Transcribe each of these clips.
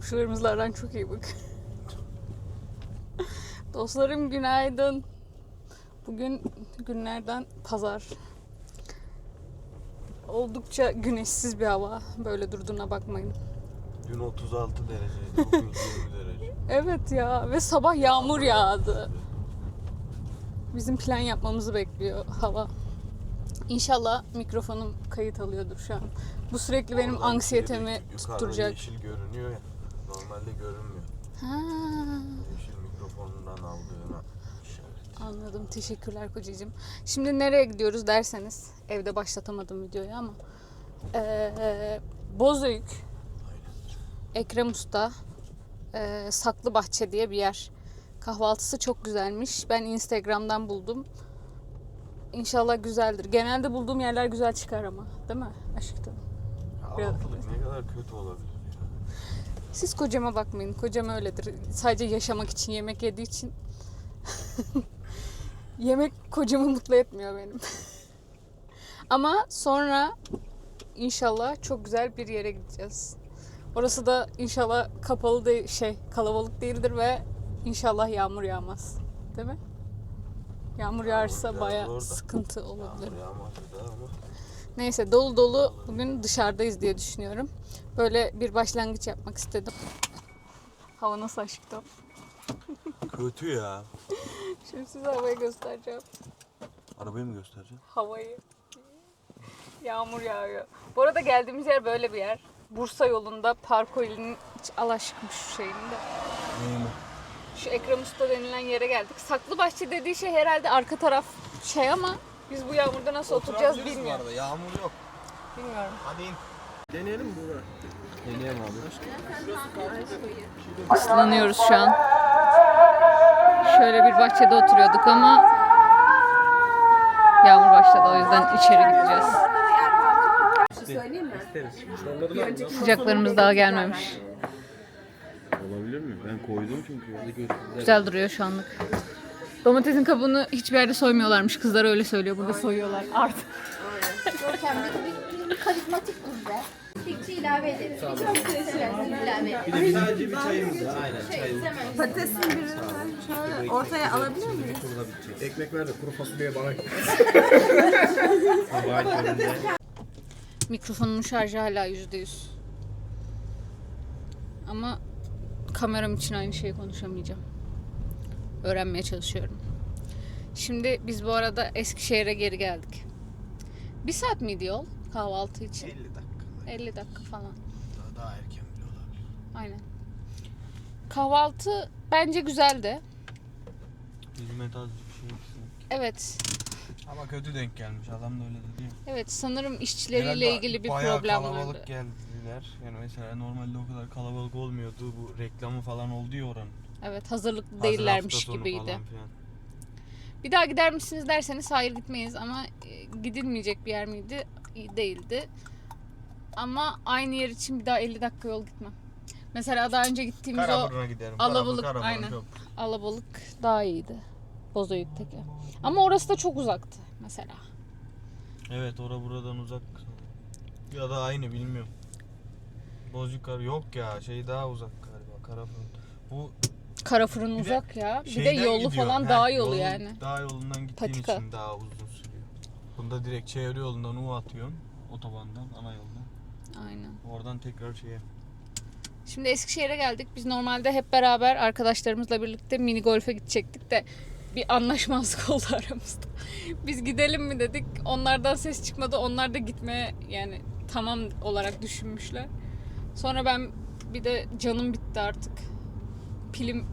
Komşularımızla aran çok iyi bak. Dostlarım günaydın. Bugün günlerden pazar. Oldukça güneşsiz bir hava. Böyle durduğuna bakmayın. Dün 36 dereceydi, bugün 20 derece. Evet ya ve sabah yağmur yağdı. Bizim plan yapmamızı bekliyor hava. İnşallah mikrofonum kayıt alıyordur şu an. Bu sürekli benim Oradan anksiyetemi yukarıdan tutturacak. yeşil görünüyor ya. Normalde görünmüyor. Ha, Yeşil mikrofonundan aldığına işaret. anladım. Teşekkürler kocacığım. Şimdi nereye gidiyoruz derseniz evde başlatamadım videoyu ama ee, Bozüyük Ekrem Usta e, Saklı Bahçe diye bir yer. Kahvaltısı çok güzelmiş. Ben Instagram'dan buldum. İnşallah güzeldir. Genelde bulduğum yerler güzel çıkar ama. Değil mi aşkım? Biraz- ne kadar kötü olabilir. Siz kocama bakmayın. Kocam öyledir. Sadece yaşamak için, yemek yediği için. yemek kocamı mutlu etmiyor benim. Ama sonra inşallah çok güzel bir yere gideceğiz. Orası da inşallah kapalı değil, şey kalabalık değildir ve inşallah yağmur yağmaz. Değil mi? Yağmur yağarsa yağar baya sıkıntı olabilir. Yağmur yağmadı da ama Neyse dolu dolu bugün dışarıdayız diye düşünüyorum. Böyle bir başlangıç yapmak istedim. Hava nasıl aşktı? kötü ya. Şimdi size havayı göstereceğim. Arabayı mı göstereceğim? Havayı. Yağmur yağıyor. Bu arada geldiğimiz yer böyle bir yer. Bursa yolunda Parkoil'in alaşıkmış şeyinde. Neyim Şu Ekrem Usta denilen yere geldik. Saklı bahçe dediği şey herhalde arka taraf şey ama biz bu yağmurda nasıl oturacağız bilmiyorum. Yağmur yok. Bilmiyorum. Hadi in. Deneyelim mi Buğra? Deneyelim abi. Islanıyoruz şu an. Şöyle bir bahçede oturuyorduk ama yağmur başladı o yüzden içeri gideceğiz. Sıcaklarımız daha gelmemiş. Olabilir mi? Ben koydum çünkü. Güzel duruyor şu anlık. Domatesin kabuğunu hiçbir yerde soymuyorlarmış. Kızlar öyle söylüyor. Burada soyuyorlar artık. Görkemli bir, bir karizmatik kız be. Fikçi ilave ilave ederiz. Sadece bir çayımız var. Aynen çayımız. Patatesin birini şöyle ortaya alabilir miyiz? Ekmek ver de kuru fasulye bana. Mikrofonumun şarjı hala %100. Ama kameram için aynı şeyi konuşamayacağım. Öğrenmeye çalışıyorum. Şimdi biz bu arada Eskişehir'e geri geldik. Bir saat miydi yol kahvaltı için? 50 dakika. 50 dakika falan. Daha, daha erken bile olabilir. Aynen. Kahvaltı bence güzeldi. Hizmet az bir şey eksin. Evet. Ama kötü denk gelmiş. Adam da öyle dedi. Evet sanırım işçileriyle Herhalde ilgili bir bayağı problem kalabalık vardı. geldiler. Yani mesela normalde o kadar kalabalık olmuyordu. Bu reklamı falan oldu ya oranın. Evet hazırlıklı Hazır değillermiş hafta sonu gibiydi. falan filan. Bir daha gider misiniz derseniz hayır gitmeyiz ama e, gidilmeyecek bir yer miydi? İyi Değildi. Ama aynı yer için bir daha 50 dakika yol gitmem. Mesela daha önce gittiğimiz o Karaburun'a alabalık, Karaburun aynen. çok. alabalık daha iyiydi. Bozüyük'teki. Ama orası da çok uzaktı mesela. Evet ora buradan uzak. Ya da aynı bilmiyorum. Bozüyük yok ya şey daha uzak galiba Karafırın. Bu Karafırın Bir de uzak ya. Bir de şeyden yolu gidiyor. falan dağ yolu yolun- yani. Dağ yolundan gittiğin Patika. için daha uzun sürüyor. Bunda direkt çevre yolundan U atıyorsun. Otobandan, ana yoldan. Aynen. Oradan tekrar şeye. Şimdi Eskişehir'e geldik. Biz normalde hep beraber arkadaşlarımızla birlikte mini golfe gidecektik de bir anlaşmazlık oldu aramızda. Biz gidelim mi dedik. Onlardan ses çıkmadı. Onlar da gitmeye yani tamam olarak düşünmüşler. Sonra ben bir de canım bitti artık. Pilim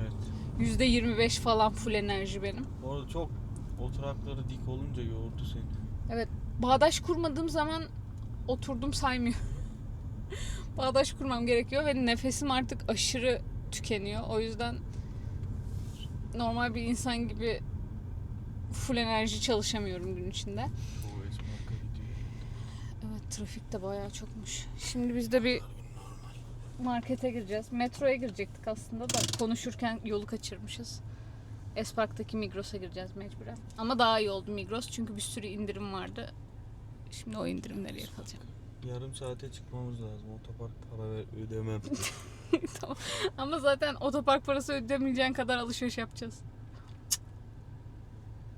Evet. %25 falan full enerji benim. Orada çok oturakları dik olunca yoğurdu seni. Evet. Bağdaş kurmadığım zaman oturdum saymıyor. Bağdaş kurmam gerekiyor ve nefesim artık aşırı tükeniyor. O yüzden normal bir insan gibi full enerji çalışamıyorum gün içinde. Çoğu Esmark'a gidiyor. Evet trafik de bayağı çokmuş. Şimdi biz de bir markete gireceğiz. Metroya girecektik aslında da konuşurken yolu kaçırmışız. Espark'taki Migros'a gireceğiz mecburen. Ama daha iyi oldu Migros çünkü bir sürü indirim vardı. Şimdi o indirimleri yakalayacağım. Yarım saate çıkmamız lazım. Otopark para ver, ödemem. tamam. Ama zaten otopark parası ödemeyeceğin kadar alışveriş yapacağız.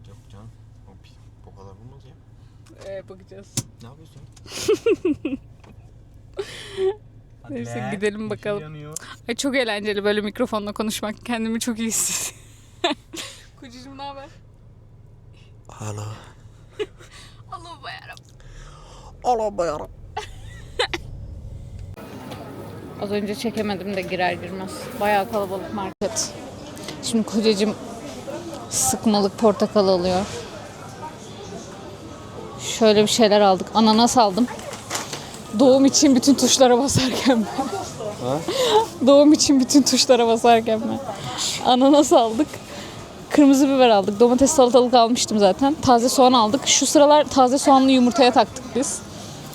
Yok canım. O, o kadar olmaz ya. Ee, bakacağız. Ne yapıyorsun? Hadi Neyse, be. gidelim Yeşil bakalım. yanıyor. Ay çok eğlenceli böyle mikrofonla konuşmak. Kendimi çok iyi hissediyorum. Kocacığım ne haber? Hala. Allah bayarım. Hala bayarım. Az önce çekemedim de girer girmez. Bayağı kalabalık market. Şimdi kocacığım sıkmalık portakal alıyor. Şöyle bir şeyler aldık. Ananas aldım. Doğum için bütün tuşlara basarken ben. Doğum için bütün tuşlara basarken ben. Ananas aldık. Kırmızı biber aldık. Domates salatalık almıştım zaten. Taze soğan aldık. Şu sıralar taze soğanlı yumurtaya taktık biz.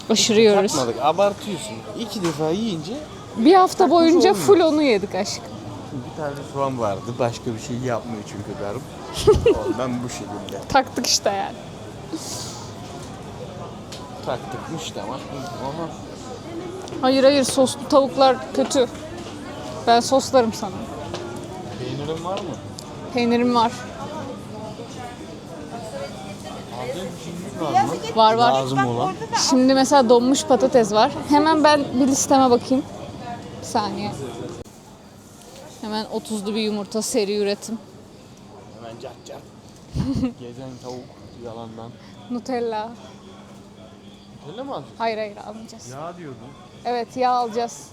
Aşırı yiyoruz. Takmadık. Abartıyorsun. İki defa yiyince Bir hafta boyunca olmuyor. full onu yedik aşkım. bir tane soğan vardı. Başka bir şey yapmıyor çünkü karım. Ondan bu şekilde. Taktık işte yani. Taktıkmış tamam. Ama Hayır hayır soslu tavuklar kötü. Ben soslarım sana. peynirin var mı? Peynirim var. Var var. Lazım olan. Şimdi mesela donmuş patates var. Hemen ben bir listeme bakayım. Bir saniye. Hemen 30'lu bir yumurta seri üretim. Hemen cat cat. Gezen tavuk yalandan. Nutella. Öyle mi alacaksın? Hayır hayır almayacağız. Ya diyordun. Evet yağ alacağız.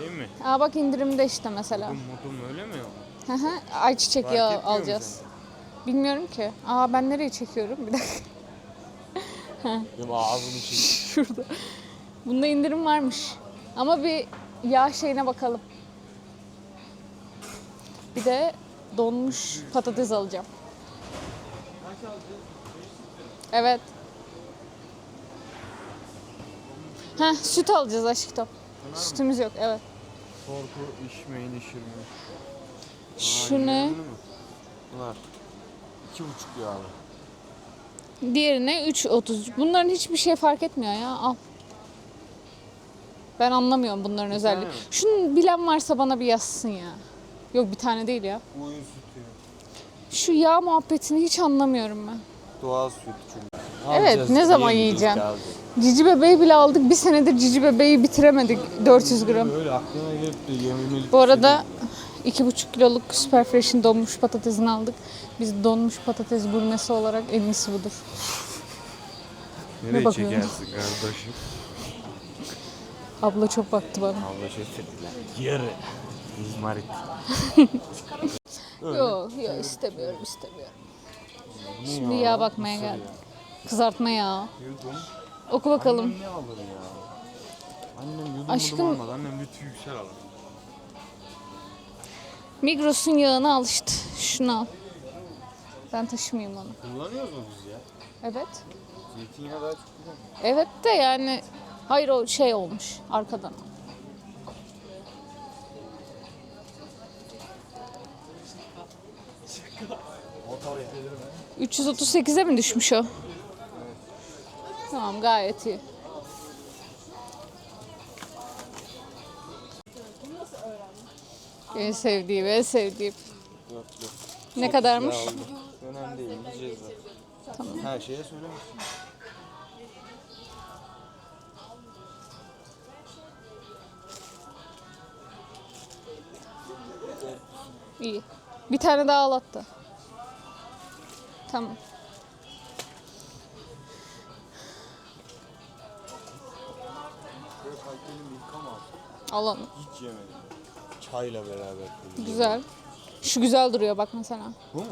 Değil mi? Aa bak indirimde işte mesela. Modum modum öyle mi? Hı hı. Ayçiçek Fark yağı etmiyor mu alacağız. Bilmiyorum ki. Aa ben nereye çekiyorum? Bir dakika. Benim ağzımı çek. Şurada. Bunda indirim varmış. Ama bir yağ şeyine bakalım. Bir de donmuş patates alacağım. Evet. Ha süt alacağız aşkım. Sütümüz yok evet. Korku içmeyin işirme. Şu ne? Bunlar. İki buçuk yağlı. Diğerine 3.30. Bunların hiçbir şey fark etmiyor ya. Al. Ben anlamıyorum bunların özelliği. mi? Şunu bilen varsa bana bir yazsın ya. Yok bir tane değil ya. Koyun sütü. Şu yağ muhabbetini hiç anlamıyorum ben. Doğal süt çünkü. Evet, Alacağız, ne zaman yiyemeyeceğiz, yiyeceksin? alacağız. Cici bebeği bile aldık. Bir senedir cici bebeği bitiremedik. 400 gram. Öyle aklına gelip de yememelik. Bu arada 2,5 kiloluk Super Fresh'in donmuş patatesini aldık. Biz donmuş patates gurmesi olarak en iyisi budur. Nereye bakıyorsun? çekersin kardeşim? Abla çok baktı bana. Allah şey dediler. Yarı. İzmarit. Yok yok istemiyorum istemiyorum. Şimdi yağ bakmaya geldik. Kızartma yağı. Oku bakalım. Annem ne alır ya? Annem yudum Aşkım- almaz. Annem lütfü yüksel alır. Migros'un yağını al işte. Şunu al. Ben taşımayayım onu. Kullanıyoruz mu biz ya? Evet. Zeytinyağı daha çok kullanıyoruz. Evet de yani hayır o şey olmuş arkadan. Motor ya. 338'e mi düşmüş o? Tamam gayet iyi. En sevdiğim, en sevdiğim. Yok yok. Ne kadarmış? Ya oldu. Önemli değil. Yiyeceğiz zaten. Tamam. Her şeye söylemişsin. İyi. Bir tane daha al hatta. Tamam. Aldın? Al onu. Hiç yemedim. Çayla beraber. Güzel. Şu güzel duruyor bak mesela. Bu mu?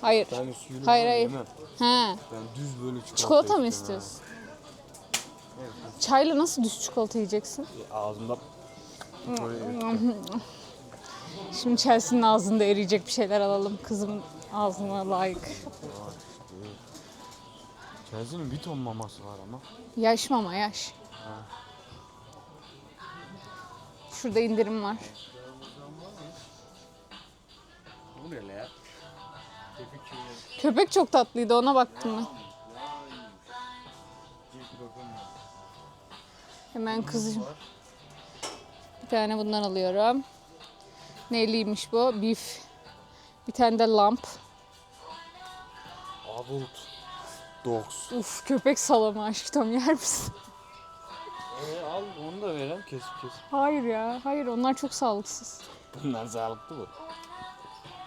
Hayır. Ben suyunu Hayır, hayır. yemem. He. Ben düz böyle çikolata Çikolata mı istiyorum istiyorsun? Çayla nasıl düz çikolata yiyeceksin? ha. Ağzımda böyle Şimdi Chelsea'nin ağzında eriyecek bir şeyler alalım. Kızımın ağzına layık. Chelsea'nin bir ton maması var ama. Yaş mama yaş. Şurada indirim var. Bu ne ya? Tepik Köpek çok tatlıydı ona baktım ben. Hemen kızım. Bir tane bundan alıyorum. Neyliymiş bu? Beef. Bir tane de lamp. Abult. Dogs. Uf köpek salamı aşkım yer misin? Ee, al onu da verem kesip kesip. Hayır ya. Hayır onlar çok sağlıksız. Bunlar sağlıklı bu.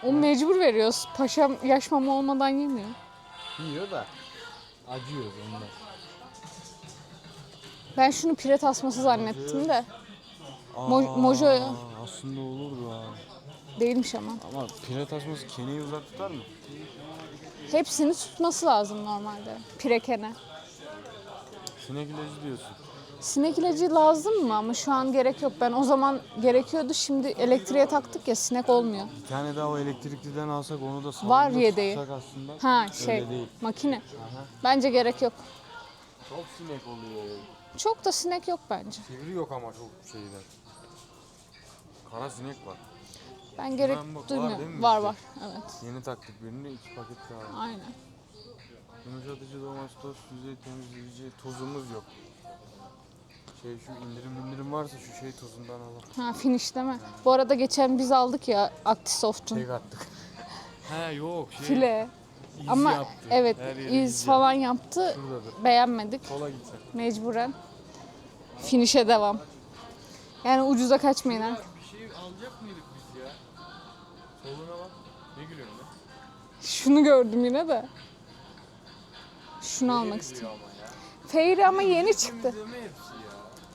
Onu mecbur veriyoruz. Paşam yaş mama olmadan yemiyor. Yiyor da acıyoruz ondan. Ben şunu pire tasması zannettim de. Mo- Mojo. Aslında olurdu ha. Değilmiş ama. Ama pire tasması keneyi uzak tutar mı? Hepsini tutması lazım normalde. Pirekene. Sinek ilacı diyorsun. Sinek ilacı lazım mı ama şu an gerek yok. Ben o zaman gerekiyordu. Şimdi elektriğe taktık ya sinek olmuyor. Bir tane daha o elektrikliden alsak onu da Var salonda yedeği. tutsak aslında. Ha Öyle şey değil. makine. Aha. Bence gerek yok. Çok sinek oluyor. Çok da sinek yok bence. Sivri yok ama çok şeyden. Kara sinek var. Ben gerek bak, var duymuyorum. mi Var bizde? var. Evet. Yeni taktık birini iki paket daha. Aynen. Yumuşatıcı, domates, yüzey temizleyici tozumuz yok. Şey şu indirim indirim varsa şu şey tozundan alalım. Ha finish değil mi? Bu arada geçen biz aldık ya Actisoft'un. Tek attık. He yok şey. File. iz Ama yaptı. evet Her yere iz iz falan yaptı. yaptı. Şuradadır. Beğenmedik. Sola gitsen. Mecburen. Finish'e devam. Yani ucuza kaçmayın artık. Bir şey alacak mıydık biz ya? Soluna bak. Ne gülüyorsun lan? Şunu gördüm yine de. Şunu almak istiyorum. Ama ya. Fairy ama yeni çıktı. Temizleme hepsi.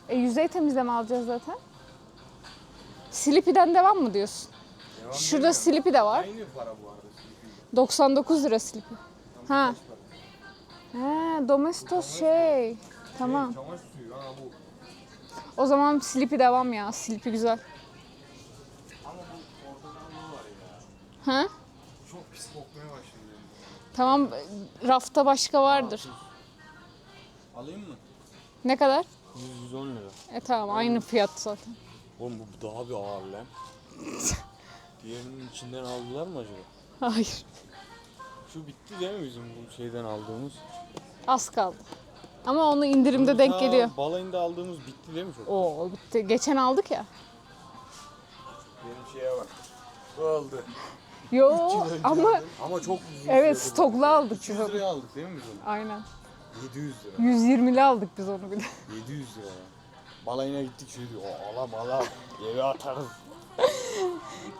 E, yüzey temizleme alacağız zaten. Slippy'den devam mı diyorsun? Devam Şurada Slippy de var. Aynı para bu arada. Sleepy'de. 99 lira Slippy. Ha. He, Domestos şey. Tamam. Çamaşır suyu ha bu. O zaman Slippy devam ya. Slippy güzel. Ama bu portakallı var ya. Ha? Çok pis kokmaya başladı. Tamam. Rafta başka vardır. Alayım mı? Ne kadar? 110 lira. E tamam aynı fiyat zaten. Oğlum bu daha bir ağır lan. Diğerinin içinden aldılar mı acaba? Hayır. Şu bitti değil mi bizim bu şeyden aldığımız? Az kaldı. Ama onu indirimde denk Ta geliyor. Balayında aldığımız bitti değil mi çok? Oo bitti. Geçen aldık ya. Benim şeye bak. Bu aldı. Yo ama aldım. Ama çok uzun evet sürdü bu. stoklu aldık biz 200 onu. liraya aldık değil mi biz onu? Aynen. 700 lira. 120'li aldık biz onu bir de. 700 lira. Balayına gittik şey diyor. "O, Alam alam. Eve atarız.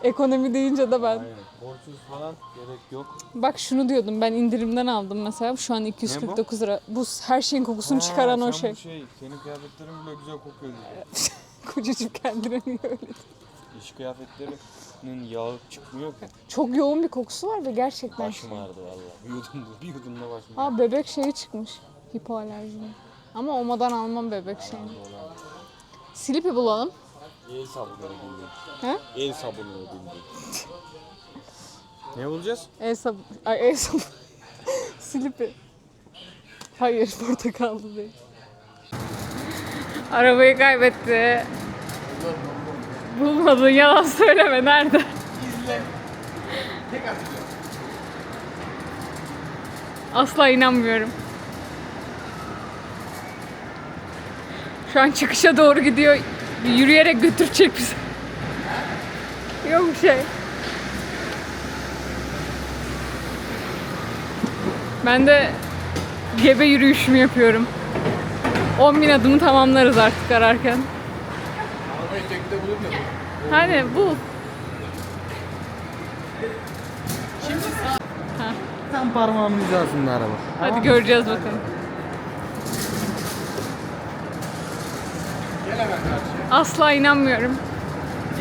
Ekonomi deyince de ben. Aynen. Borçsuz falan gerek yok. Bak şunu diyordum ben indirimden aldım mesela. Şu an 249 lira. Bu her şeyin kokusunu çıkaran o şey. Şey. Senin kıyafetlerin bile güzel kokuyor diyor. Kocacığım kendine niye öyle? İş kıyafetlerinin yağı çıkmıyor ki. Çok yoğun bir kokusu var ve gerçekten. Başım ağrıdı valla. Bir yudumda, bir yudumda başım ağrıdı. Ha bebek şeyi çıkmış. Hipoalerjini. Ama olmadan almam bebek şeyini. Slippy bulalım. El sabunu bildim. He? El sabunu bildim. ne bulacağız? El sabun. Ay el sabun. Slippy. Hayır portakallı değil. Arabayı kaybetti. Bulmadı. Yalan söyleme. Nerede? İzle. Tek atacağım. Asla inanmıyorum. Şu an çıkışa doğru gidiyor. Yürüyerek götürecek bizi. Yok bir şey. Ben de gebe yürüyüşümü yapıyorum. 10 bin adımı tamamlarız artık ararken. Bulur mu? Hadi bul. Tam parmağımın hizasında araba. Hadi göreceğiz bakalım. Gel hemen karşıya. Asla inanmıyorum.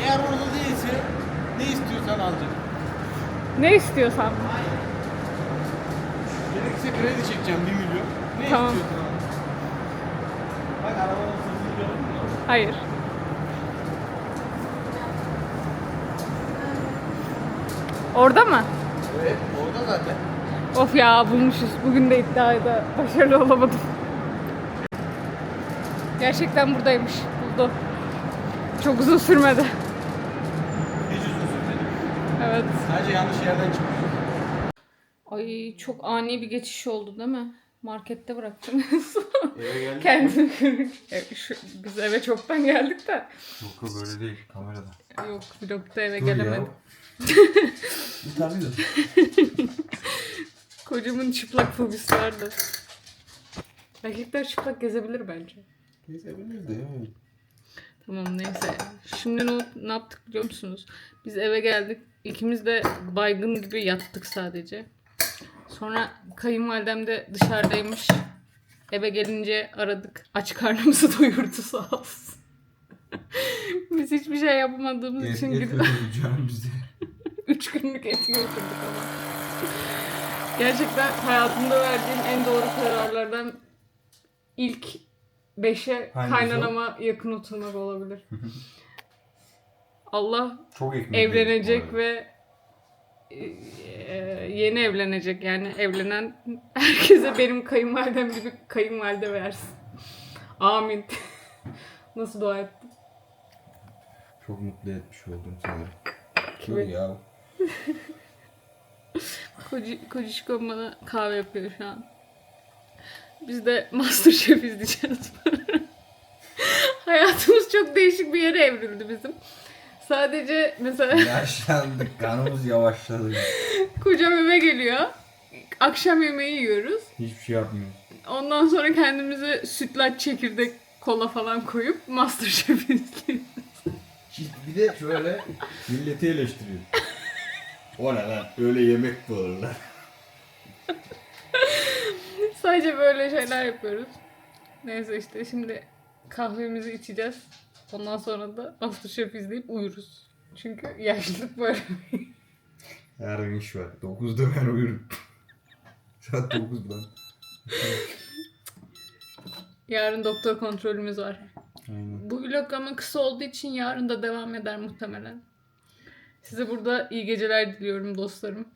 Eğer orada değilse ne istiyorsan alacaksın. Ne istiyorsan. Gerekirse kredi çekeceğim 1 milyon. Ne Tamam. istiyorsan. Bak arabanın sesini gördün mü? Hayır. Orada mı? Evet orada zaten. Of ya bulmuşuz. Bugün de iddiada başarılı olamadım. Gerçekten buradaymış. Buldu. Çok uzun sürmedi. Hiç uzun sürmedi. Evet. Sadece yanlış yerden çıkmış. Ay çok ani bir geçiş oldu değil mi? Markette bıraktım. Eve geldik. Kendim E, biz eve çoktan geldik de. Yok yok öyle değil kamerada. Yok vlogda eve Dur gelemedim. ya. Kocamın çıplak fobisi vardı. Erkekler çıplak gezebilir bence. Gezebilir de ya. Tamam neyse. Şimdi ne, ne yaptık biliyor musunuz? Biz eve geldik. İkimiz de baygın gibi yattık sadece. Sonra kayınvalidem de dışarıdaymış. Eve gelince aradık. Aç karnımızı doyurdu sağ olsun. Biz hiçbir şey yapamadığımız için gidip. 3 günlük et götürdük ama. Gerçekten hayatımda verdiğim en doğru kararlardan ilk 5'e Hangisi kaynanama yakın oturmak olabilir. Allah Çok ekmek. evlenecek ve e, yeni evlenecek yani evlenen herkese benim kayınvalidem gibi kayınvalide versin. Amin. Nasıl dua ettim? Çok mutlu etmiş oldum sanırım. Kimi? Dur ya. Koci, kocişkom bana kahve yapıyor şu an. Biz de Masterchef izleyeceğiz. Hayatımız çok değişik bir yere evrildi bizim. Sadece mesela Yaşlandık kanımız yavaşladı. kocam eve geliyor. Akşam yemeği yiyoruz. Hiçbir şey yapmıyoruz. Ondan sonra kendimize sütlaç, çekirdek, kola falan koyup Masterchef izliyoruz. Bir de şöyle milleti eleştiriyor. O ne lan? Öyle yemek mi olur lan? Sadece böyle şeyler yapıyoruz. Neyse işte şimdi kahvemizi içeceğiz. Ondan sonra da Masterchef izleyip uyuruz. Çünkü yaşlılık böyle. Yarın iş var. 9'da ben uyurum. Saat 9 lan. Yarın doktor kontrolümüz var. Aynen. Bu vlog ama kısa olduğu için yarın da devam eder muhtemelen. Size burada iyi geceler diliyorum dostlarım.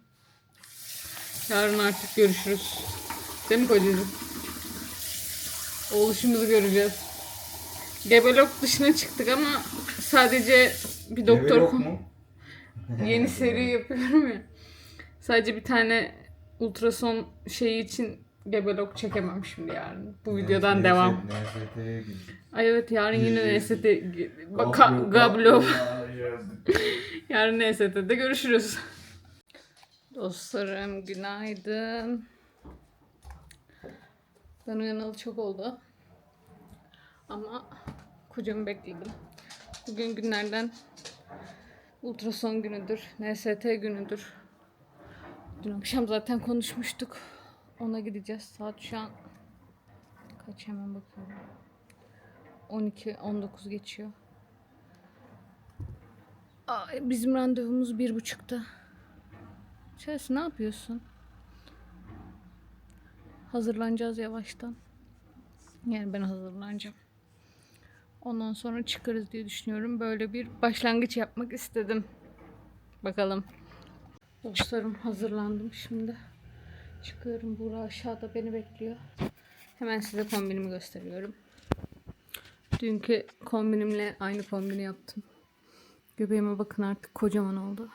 Yarın artık görüşürüz. Değil mi kocacığım? Oluşumuzu göreceğiz. Gebelok dışına çıktık ama sadece bir doktor kon- mu? yeni seri yapıyorum ya. Sadece bir tane ultrason şeyi için gebelok çekemem şimdi yarın. Bu videodan devam. Ay evet yarın yine NST Bak ka- Yarın NST'de görüşürüz. Dostlarım günaydın. Ben uyanalı çok oldu. Ama kocamı bekledim. Bugün günlerden ultrason günüdür. NST günüdür. Dün akşam zaten konuşmuştuk. Ona gideceğiz. Saat şu an kaç hemen bakıyorum. 12 19 geçiyor. Ay, bizim randevumuz bir buçukta. Chelsea ne yapıyorsun? Hazırlanacağız yavaştan. Yani ben hazırlanacağım. Ondan sonra çıkarız diye düşünüyorum. Böyle bir başlangıç yapmak istedim. Bakalım. Dostlarım hazırlandım şimdi. Çıkıyorum. Buğra aşağıda beni bekliyor. Hemen size kombinimi gösteriyorum. Dünkü kombinimle aynı kombini yaptım. Göbeğime bakın artık kocaman oldu.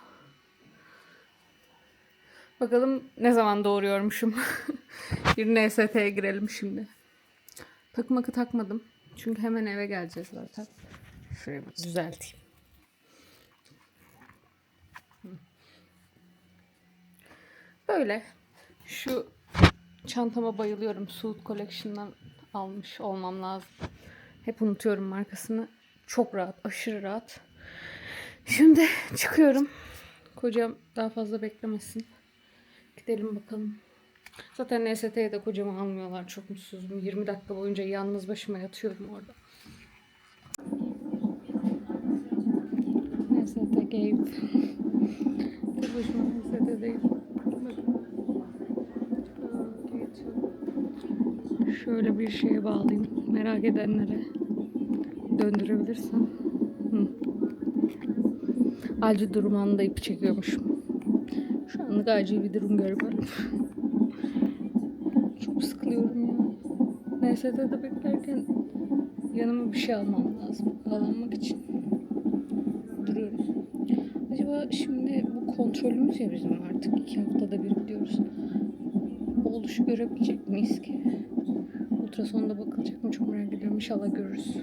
Bakalım ne zaman doğuruyormuşum. bir NST'ye girelim şimdi. Takım akı takmadım. Çünkü hemen eve geleceğiz zaten. Şurayı düzelteyim. Böyle. Şu çantama bayılıyorum. Suit Collection'dan almış olmam lazım. Hep unutuyorum markasını. Çok rahat, aşırı rahat. Şimdi çıkıyorum. Kocam daha fazla beklemesin. Gidelim bakalım. Zaten NST'ye de kocamı almıyorlar. Çok mutsuzum. 20 dakika boyunca yalnız başıma yatıyorum orada. NST gave. Tek başıma NST'deyim. Şöyle bir şeye bağlayayım. Merak edenlere döndürebilirsem. Hı. Acil durum anında ip çekiyormuşum. Şu anlık acil bir durum görmedim. Çok sıkılıyorum ya. NST'de beklerken yanıma bir şey almam lazım. Bağlanmak için. Duruyoruz. Acaba şimdi bu kontrolümüz ya bizim artık iki haftada bir gidiyoruz. oluşu görebilecek miyiz ki? Ultrasonda bakılacak mı çok merak ediyorum. İnşallah görürüz.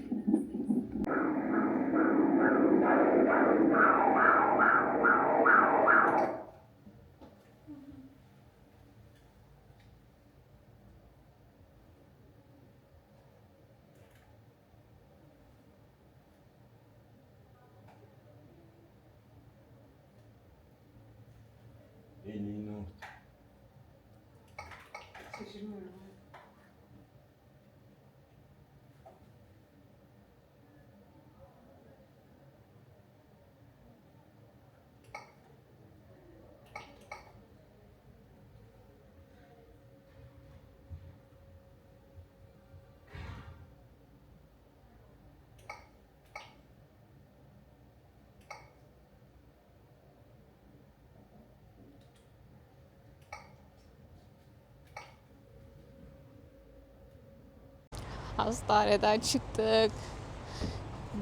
Hastaneden çıktık.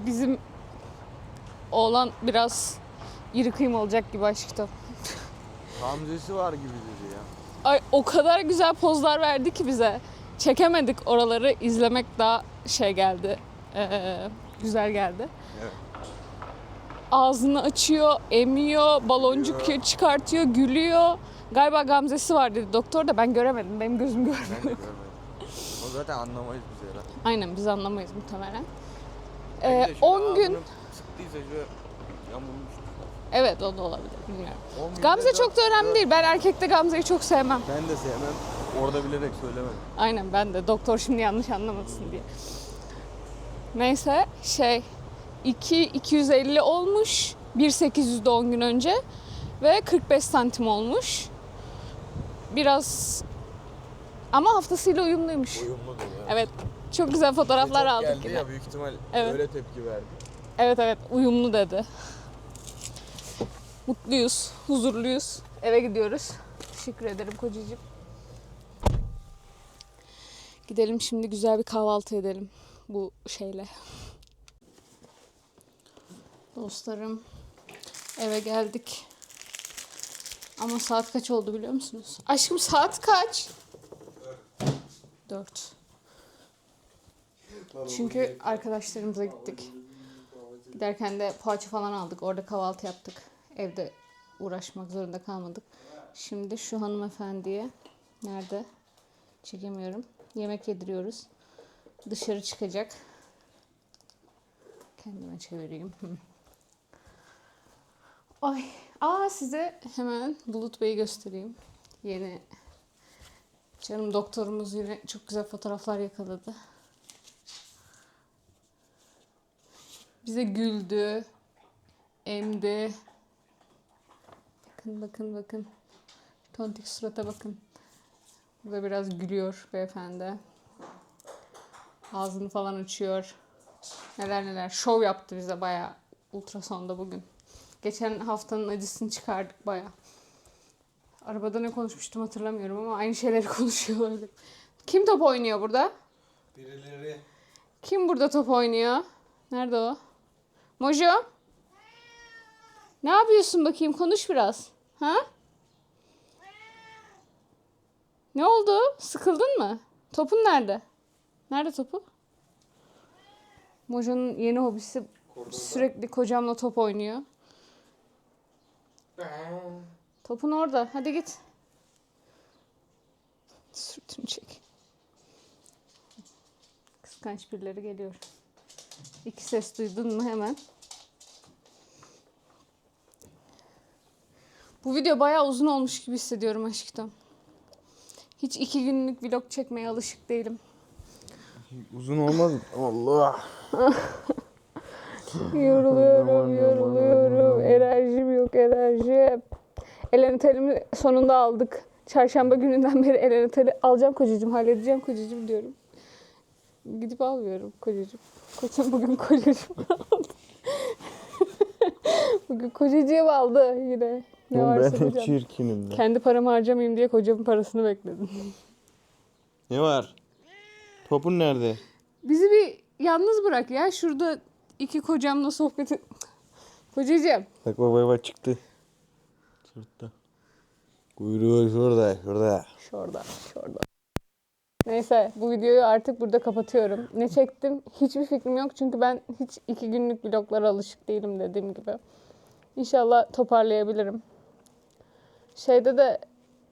Bizim oğlan biraz iri kıyım olacak gibi aşkım. Hamzesi var gibi dedi ya. Ay o kadar güzel pozlar verdi ki bize. Çekemedik oraları. izlemek daha şey geldi. Ee, güzel geldi. Evet. Ağzını açıyor, emiyor, baloncuk çıkartıyor, gülüyor. Galiba gamzesi var dedi doktor da ben göremedim. Benim gözüm görmüyor. Ben de görmedim. Zaten anlamayız biz herhalde. Aynen biz anlamayız muhtemelen. De Ee, 10 gün ağzını Sıktıysa şöyle yamulmuş. evet o da olabilir bilmiyorum. 10 günde Gamze dört- çok da önemli dört- değil. Ben erkekte Gamze'yi çok sevmem. Ben de sevmem. Orada bilerek söylemedim. Aynen ben de. Doktor şimdi yanlış anlamasın diye. Neyse şey 2 250 olmuş. 1.800'de 10 gün önce ve 45 santim olmuş. Biraz ama haftasıyla uyumluymuş. Uyumlu ya. Evet. Çok güzel fotoğraflar Çok aldık geldi yine. ya büyük ihtimal Evet. öyle tepki verdi. Evet evet uyumlu dedi. Mutluyuz, huzurluyuz. Eve gidiyoruz. Teşekkür ederim kocacığım. Gidelim şimdi güzel bir kahvaltı edelim bu şeyle. Dostlarım eve geldik. Ama saat kaç oldu biliyor musunuz? Aşkım saat kaç? Dört. Çünkü arkadaşlarımıza gittik. Giderken de poğaça falan aldık. Orada kahvaltı yaptık. Evde uğraşmak zorunda kalmadık. Şimdi şu hanımefendiye nerede? Çekemiyorum. Yemek yediriyoruz. Dışarı çıkacak. Kendime çevireyim. Ay. Aa size hemen Bulut Bey'i göstereyim. Yeni canım doktorumuz yine çok güzel fotoğraflar yakaladı. Bize güldü, emdi. Bakın bakın bakın. Tontik surata bakın. Burada biraz gülüyor beyefendi. Ağzını falan açıyor. Neler neler. Şov yaptı bize bayağı ultrasonda bugün. Geçen haftanın acısını çıkardık bayağı. Arabada ne konuşmuştum hatırlamıyorum ama aynı şeyleri konuşuyor öyle. Kim top oynuyor burada? Birileri Kim burada top oynuyor? Nerede o? Mojo? Ne yapıyorsun bakayım? Konuş biraz. Ha? Ne oldu? Sıkıldın mı? Topun nerede? Nerede topu? Mojo'nun yeni hobisi sürekli kocamla top oynuyor. Topun orada. Hadi git. Sürtünü çek. Kıskanç birileri geliyor. İki ses duydun mu hemen. Bu video bayağı uzun olmuş gibi hissediyorum aşkım. Hiç iki günlük vlog çekmeye alışık değilim. uzun olmaz? Allah. Yoruluyorum, yoruluyorum. Enerjim yok, enerjim. Elenitelimi sonunda aldık. Çarşamba gününden beri eleniteli alacağım kocacığım, halledeceğim kocacığım diyorum. Gidip almıyorum kocacığım. Kocam bugün kocacığım aldı. bugün kocacığım aldı yine. Ne varsa kocam. çirkinim Kendi paramı harcamayayım diye kocamın parasını bekledim. Ne var? Topun nerede? Bizi bir yalnız bırak ya. Şurada iki kocamla sohbet et. Kocacığım. Bak bak bak, bak çıktı. Sırtta. Kuyruğu şurada, şurada. Şurada, şurada. Neyse bu videoyu artık burada kapatıyorum. Ne çektim hiçbir fikrim yok çünkü ben hiç iki günlük vloglara alışık değilim dediğim gibi. İnşallah toparlayabilirim. Şeyde de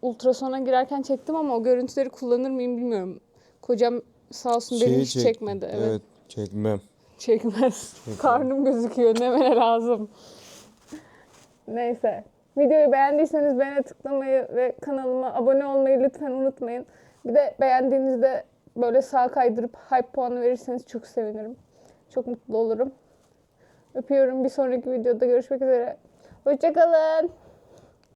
ultrasona girerken çektim ama o görüntüleri kullanır mıyım bilmiyorum. Kocam sağ olsun beni Şeyi hiç çek- çekmedi. Evet. Evet, çekmem. Çekmez. Karnım gözüküyor. Nemene lazım. Neyse. Videoyu beğendiyseniz beğene tıklamayı ve kanalıma abone olmayı lütfen unutmayın. Bir de beğendiğinizde böyle sağ kaydırıp hype puanı verirseniz çok sevinirim. Çok mutlu olurum. Öpüyorum. Bir sonraki videoda görüşmek üzere. Hoşçakalın.